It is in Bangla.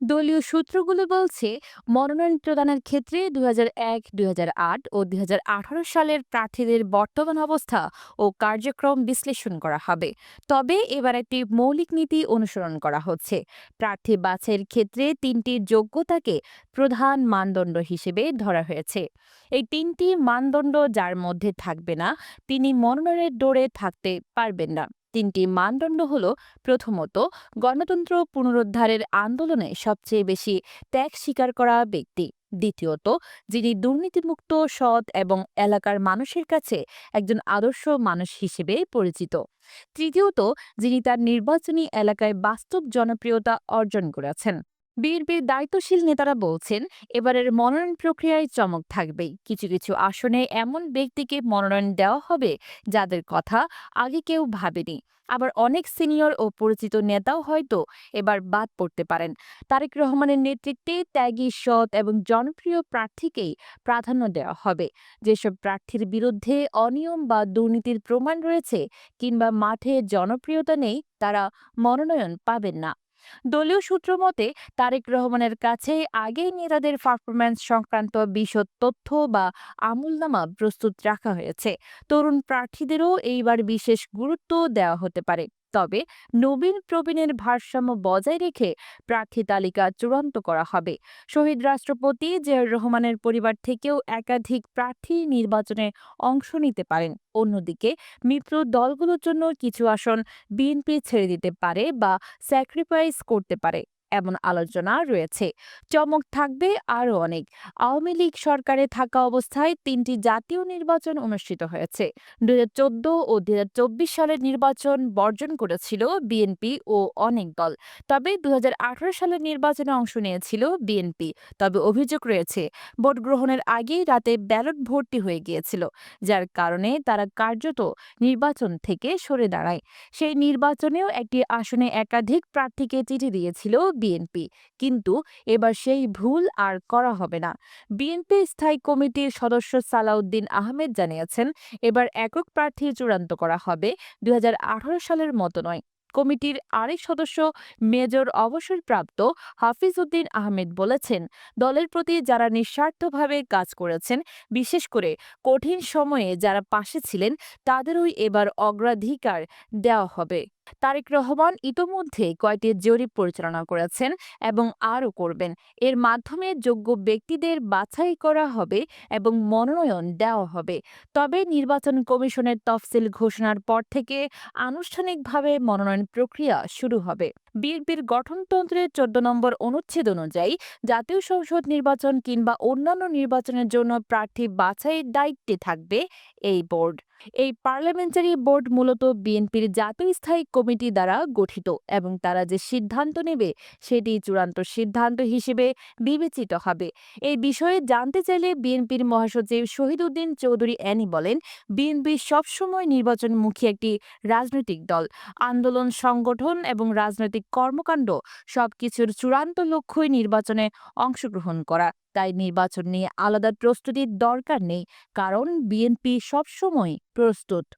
দলীয় সূত্রগুলো বলছে মনোনয়ন প্রদানের ক্ষেত্রে দুই এক দুই ও দুই হাজার আঠারো সালের প্রার্থীদের বর্তমান অবস্থা ও কার্যক্রম বিশ্লেষণ করা হবে। তবে এবার একটি মৌলিক নীতি অনুসরণ করা হচ্ছে। প্রার্থী বাছাইয়ের ক্ষেত্রে তিনটি যোগ্যতাকে প্রধান মানদণ্ড হিসেবে ধরা হয়েছে। এই তিনটি মানদণ্ড যার মধ্যে থাকবে না, তিনি মনোনয়নের দৌড়ে থাকতে পারবেন না। তিনটি মানদণ্ড হল প্রথমত, গণতন্ত্র পুনরুদ্ধারের আন্দোলনে সবচেয়ে বেশি ত্যাগ স্বীকার করা ব্যক্তি। দ্বিতীয়ত, যিনি দুর্নীতিমুক্ত, সৎ এবং এলাকার মানুষের কাছে একজন আদর্শ মানুষ হিসেবে পরিচিত। তৃতীয়ত, যিনি তার নির্বাচনী এলাকায় বাস্তব জনপ্রিয়তা অর্জন করেছেন। বিএনপির দায়িত্বশীল নেতারা বলছেন, এবারের মনোনয়ন প্রক্রিয়ায় চমক থাকবেই। কিছু কিছু আসনে এমন ব্যক্তিকে মনোনয়ন দেওয়া হবে যাদের কথা আগে কেউ ভাবেনি। আবার অনেক সিনিয়র ও পরিচিত নেতাও হয়তো এবার বাদ পড়তে পারেন। তারেক রহমানের নেতৃত্বে ত্যাগী, সৎ এবং জনপ্রিয় প্রার্থীকেই প্রাধান্য দেওয়া হবে। যেসব প্রার্থীর বিরুদ্ধে অনিয়ম বা দুর্নীতির প্রমাণ রয়েছে কিংবা মাঠে জনপ্রিয়তা নেই, তারা মনোনয়ন পাবেন না। দলীয় সূত্র মতে, তারেক রহমানের কাছে আগেই নেতাদের পারফরম্যান্স সংক্রান্ত বিশদ তথ্য বা আমুলনামা প্রস্তুত রাখা হয়েছে। তরুণ প্রার্থীদেরও এইবার বিশেষ গুরুত্ব দেওয়া হতে পারে। তবে নবীন প্রবীণের ভারসাম্য বজায় রেখে প্রার্থী তালিকা চূড়ান্ত করা হবে। শহীদ রাষ্ট্রপতি জিয়াউর রহমানের পরিবার থেকেও একাধিক প্রার্থী নির্বাচনে অংশ নিতে পারেন। অন্যদিকে মিত্র দলগুলোর জন্য কিছু আসন বিএনপি ছেড়ে দিতে পারে বা স্যাক্রিফাইস করতে পারে। এমন আলোচনা রয়েছে। চমক থাকবে আরও অনেক। আওয়ামী লীগ সরকারে থাকা অবস্থায় তিনটি জাতীয় নির্বাচন অনুষ্ঠিত হয়েছে। দু চোদ্দ ও দু হাজার চব্বিশ সালের নির্বাচন বর্জন করেছিল বিএনপি ও অনেক দল। তবে দু হাজার আঠারো সালের নির্বাচনে অংশ নিয়েছিল বিএনপি। তবে অভিযোগ রয়েছে, ভোট গ্রহণের আগেই রাতে ব্যালট ভর্তি হয়ে গিয়েছিল, যার কারণে তারা কার্যত নির্বাচন থেকে সরে দাঁড়ায়। সেই নির্বাচনেও একটি আসনে একাধিক প্রার্থীকে চিঠি দিয়েছিল বিএনপি। কিন্তু এবার সেই ভুল আর করা হবে না। বিএনপি স্থায়ী কমিটির সদস্য সালাউদ্দিন আহমেদ জানিয়েছেন, এবার একক প্রার্থী চূড়ান্ত করা হবে দুই হাজার আঠারো সালের মতো নয়। কমিটির আরেক সদস্য মেজর অবসরপ্রাপ্ত হাফিজ উদ্দিন আহমেদ বলেছেন, দলের প্রতি যারা নিঃস্বার্থভাবে কাজ করেছেন, বিশেষ করে কঠিন সময়ে যারা পাশে ছিলেন, তাদেরই এবার অগ্রাধিকার দেওয়া হবে। তারেক রহমান ইতোমধ্যে কয়টি জরিপ পরিচালনা করেছেন এবং আরও করবেন। এর মাধ্যমে যোগ্য ব্যক্তিদের বাছাই করা হবে এবং মনোনয়ন দেওয়া হবে। তবে নির্বাচন কমিশনের তফসিল ঘোষণার পর থেকে আনুষ্ঠানিকভাবে মনোনয়ন প্রক্রিয়া শুরু হবে। বিএনপির গঠনতন্ত্রের চোদ্দ নম্বর অনুচ্ছেদ অনুযায়ী জাতীয় সংসদ নির্বাচন কিংবা অন্যান্য নির্বাচনের জন্য প্রার্থী বাছাইয়ের দায়িত্বে থাকবে এই বোর্ড। এই পার্লামেন্টারি বোর্ড মূলত বিএনপির জাতীয় স্থায়ী কমিটি দ্বারা গঠিত এবং তারা যে সিদ্ধান্ত নেবে সেটি চূড়ান্ত সিদ্ধান্ত হিসেবে বিবেচিত হবে। এই বিষয়ে জানতে চাইলে বিএনপির মহাসচিব শহীদউদ্দিন চৌধুরী অ্যানি বলেন, বিএনপি সবসময় নির্বাচনমুখী একটি রাজনৈতিক দল। আন্দোলন, সংগঠন এবং রাজনৈতিক কর্মকাণ্ড সবকিছুর চূড়ান্ত লক্ষ্যই নির্বাচনে অংশগ্রহণ করা। তাই নির্বাচন নিয়ে আলাদা প্রস্তুতির দরকার নেই কারণ বিএনপি সবসময় প্রস্তুত।